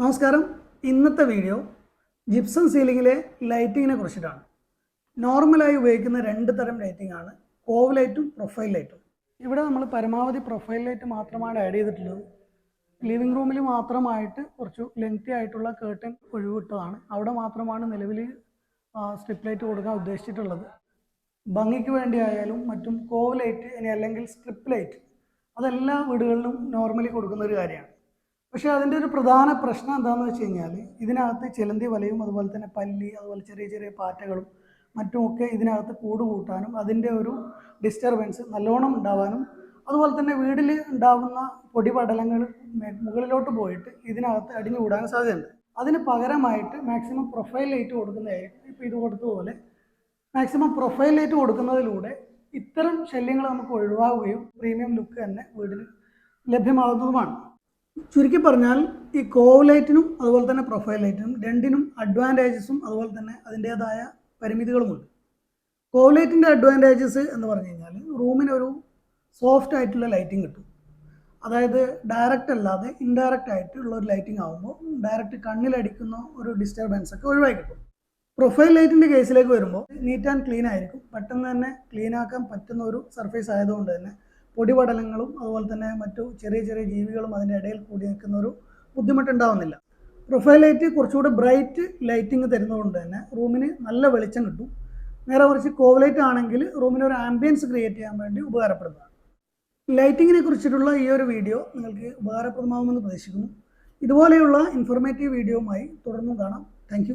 നമസ്കാരം. ഇന്നത്തെ video gypsum സീലിങ്ങിലെ ലൈറ്റിങ്ങിനെ കുറിച്ചിട്ടാണ്. നോർമലായി ഉപയോഗിക്കുന്ന രണ്ട് തരം ലൈറ്റിംഗ് ആണ്. കോവ് ലൈറ്റും പ്രൊഫൈൽ ലൈറ്റും ഇവിടെ നമ്മൾ പരമാവധി പ്രൊഫൈൽ ലൈറ്റ് മാത്രമാണ് ആഡ് ചെയ്തിട്ടുള്ളത്. ലിവിംഗ് റൂമിൽ മാത്രമായിട്ട് കുറച്ച് ലെങ്തി ആയിട്ടുള്ള കേട്ടൻ ഒഴിവിട്ടതാണ്. അവിടെ മാത്രമാണ് നിലവിൽ സ്ട്രിപ്പ് ലൈറ്റ് കൊടുക്കാൻ ഉദ്ദേശിച്ചിട്ടുള്ളത്. ഭംഗിക്ക് വേണ്ടി ആയാലും മറ്റും കോവ് ലൈറ്റ് ഇനി അല്ലെങ്കിൽ സ്ട്രിപ്പ് ലൈറ്റ് അതെല്ലാ വീടുകളിലും നോർമലി കൊടുക്കുന്ന ഒരു കാര്യമാണ്. പക്ഷേ അതിന്റെ ഒരു പ്രധാന പ്രശ്നം എന്താണെന്ന് വെച്ച് കഴിഞ്ഞാൽ ഇതിനകത്ത് ചിലന്തി വലയും അതുപോലെ തന്നെ പല്ലി അതുപോലെ ചെറിയ ചെറിയ പാറ്റകളും മറ്റുമൊക്കെ ഇതിനകത്ത് കൂട് കൂട്ടാനും അതിന്റെ ഒരു ഡിസ്റ്റർബൻസ് നല്ലോണം ഉണ്ടാവാനും അതുപോലെ തന്നെ വീട്ടിൽ ഉണ്ടാവുന്ന പൊടിപടലങ്ങൾ മുകളിലോട്ട് പോയിട്ട് ഇതിനകത്ത് അടിഞ്ഞു കൂടാൻ സാധ്യതയുണ്ട്. അതിന് പകരമായിട്ട് മാക്സിമം പ്രൊഫൈൽ ലൈറ്റ് കൊടുക്കുന്നതായിരിക്കും. ഇപ്പോൾ ഇത് കൊടുത്തതുപോലെ മാക്സിമം പ്രൊഫൈൽ ലൈറ്റ് കൊടുക്കുന്നതിലൂടെ ഇത്തരം ശല്യങ്ങൾ നമുക്ക് ഒഴിവാകുകയും പ്രീമിയം ലുക്ക് തന്നെ വീടിന് ലഭ്യമാകുന്നതുമാണ്. ചുരുക്കി പറഞ്ഞാൽ ഈ കോവലൈറ്റിനും അതുപോലെ തന്നെ പ്രൊഫൈൽ ലൈറ്റിനും രണ്ടിനും അഡ്വാന്റേജസും അതുപോലെ തന്നെ അതിന്റേതായ പരിമിതികളുമുണ്ട്. കോവലൈറ്റിന്റെ അഡ്വാന്റേജസ് എന്ന് പറഞ്ഞു കഴിഞ്ഞാൽ റൂമിനൊരു സോഫ്റ്റ് ആയിട്ടുള്ള ലൈറ്റിംഗ് കിട്ടും. അതായത് ഡയറക്റ്റ് അല്ലാതെ ഇൻഡയറക്റ്റ് ആയിട്ടുള്ള ഒരു ലൈറ്റിംഗ് ആകുമ്പോൾ ഡയറക്റ്റ് കണ്ണിലടിക്കുന്ന ഒരു ഡിസ്റ്റർബൻസ് ഒക്കെ ഒഴിവായി കിട്ടും. പ്രൊഫൈൽ ലൈറ്റിന്റെ കേസിലേക്ക് വരുമ്പോൾ നീറ്റ് ആൻഡ് ക്ലീൻ ആയിരിക്കും. പെട്ടെന്ന് തന്നെ ക്ലീൻ ആക്കാൻ പറ്റുന്ന ഒരു സർഫേസ് ആയതുകൊണ്ട് തന്നെ പൊടിപടലങ്ങളും അതുപോലെ തന്നെ മറ്റു ചെറിയ ചെറിയ ജീവികളും അതിന്റെ ഇടയിൽ കൂടി നിൽക്കുന്ന ഒരു ബുദ്ധിമുട്ടുണ്ടാവുന്നില്ല. പ്രൊഫൈൽ ലൈറ്റ് കുറച്ചുകൂടി ബ്രൈറ്റ് ലൈറ്റിംഗ് തരുന്നതുകൊണ്ട് തന്നെ റൂമിന് നല്ല വെളിച്ചം കിട്ടും. നേരെ കുറച്ച് കോവലൈറ്റ് ആണെങ്കിൽ റൂമിന് ഒരു ആംബിയൻസ് ക്രിയേറ്റ് ചെയ്യാൻ വേണ്ടി ഉപകാരപ്പെടുന്നതാണ്. ലൈറ്റിങ്ങിനെ കുറിച്ചിട്ടുള്ള ഈ ഒരു വീഡിയോ നിങ്ങൾക്ക് ഉപകാരപ്രദമാകുമെന്ന് പ്രതീക്ഷിക്കുന്നു. ഇതുപോലെയുള്ള ഇൻഫോർമേറ്റീവ് വീഡിയോയുമായി തുടർന്നും കാണാം. താങ്ക്